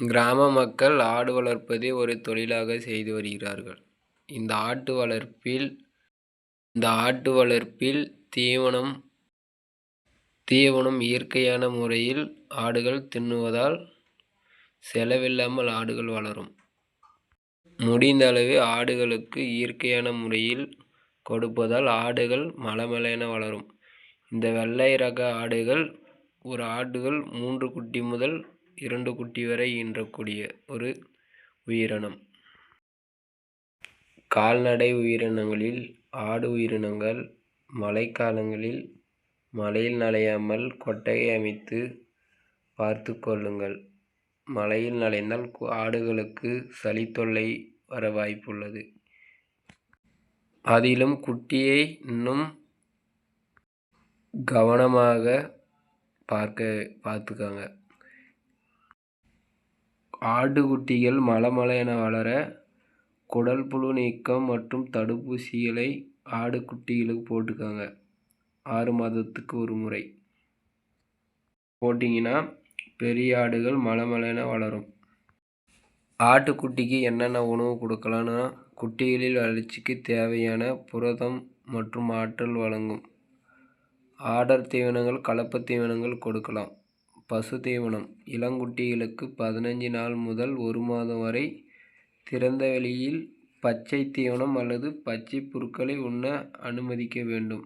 கிராம மக்கள் ஆடு வளர்ப்பதை ஒரு தொழிலாக செய்து வருகிறார்கள். இந்த ஆட்டு வளர்ப்பில் இந்த ஆட்டு வளர்ப்பில் தீவனம் தீவனம் இயற்கையான முறையில் ஆடுகள் தின்னுவதால் செலவில்லாமல் ஆடுகள் வளரும். முடிந்த அளவு ஆடுகளுக்கு இயற்கையான முறையில் கொடுப்பதால் ஆடுகள் மலமலையென வளரும். இந்த வெள்ளை ரக ஆடுகள் ஒரு ஆடுகள் மூன்று குட்டி முதல் இரண்டு குட்டி வரை ஈன்றக்கூடிய ஒரு உயிரினம். கால்நடை உயிரினங்களில் ஆடு உயிரினங்கள் மழைக்காலங்களில் மழையில் நனையாமல் கொட்டையை அமைத்து பார்த்து கொள்ளுங்கள். மழையில் நனைந்தால் ஆடுகளுக்கு சளி தொல்லை வர வாய்ப்புள்ளது. அதிலும் குட்டியை இன்னும் கவனமாக பார்க்க பார்த்துக்கோங்க. ஆட்டுக்குட்டிகள் மலமல என வளர குடல் புழு நீக்கம் மற்றும் தடுப்பூசிகளை ஆடுக்குட்டிகளுக்கு போட்டுக்கோங்க. ஆறு மாதத்துக்கு ஒரு முறை. போட்டிங்கன்னா பெரிய ஆடுகள் மலமலென வளரும். ஆட்டுக்குட்டிக்கு என்னென்ன உணவு கொடுக்கலான்னா குட்டிகளில் வளர்ச்சிக்கு தேவையான புரதம் மற்றும் ஆற்றல் வழங்கும். ஆடர் தீவனங்கள் கலப்பு தீவனங்கள் கொடுக்கலாம். பசு தீவனம் இளங்குட்டிகளுக்கு பதினஞ்சு நாள் முதல் ஒரு மாதம் வரை திறந்த வெளியில் பச்சை தீவனம் அல்லது பச்சை புற்களை உண்ண அனுமதிக்க வேண்டும்.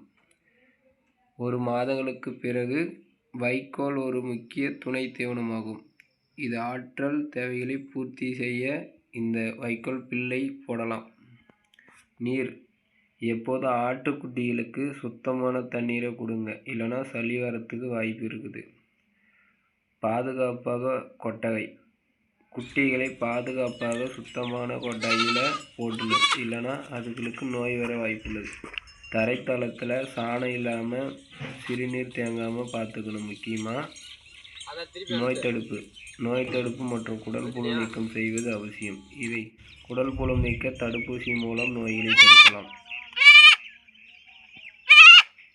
ஒரு மாதங்களுக்கு பிறகு வைக்கோல் ஒரு முக்கிய துணை தீவனமாகும். இது ஆற்றல் தேவைகளை பூர்த்தி செய்ய இந்த வைக்கோல் பில்லை போடலாம். நீர். எப்போது ஆட்டுக்குட்டிகளுக்கு சுத்தமான தண்ணீரை கொடுங்க. இல்லைன்னா சளி வரத்துக்கு வாய்ப்பு இருக்குது. பாதுகாப்பாக கொட்டகை. குட்டிகளை பாதுகாப்பாக சுத்தமான கொட்டகையில் போட்டுணும் இல்லைன்னா அதுகளுக்கு நோய் வர வாய்ப்புள்ளது. தரைத்தளத்தில் சாணம் இல்லாமல் சிறுநீர் தேங்காமல் பார்த்துக்கணும் முக்கியமாக நோய் தடுப்பு. நோய் தடுப்பு மற்றும் குடல் புழு நீக்கம் செய்வது அவசியம். இவை குடல் புழு நீக்க தடுப்பூசி மூலம் நோய்களை தடுக்கலாம்.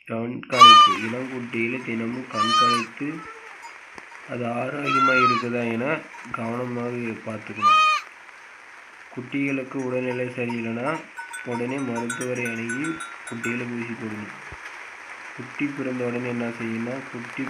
கண்காணிப்பு இளங்குட்டியில் தினமும் கண்காணித்து அது ஆரோக்கியமாக இருக்குதா என கவனமாக பார்த்துக்கணும். குட்டிகளுக்கு உடல்நிலை சரியில்லைன்னா உடனே மருத்துவரை அணுகி குட்டிகளை ஊசி போடணும் குட்டி பிறந்த உடனே என்ன செய்யணும்னா குட்டி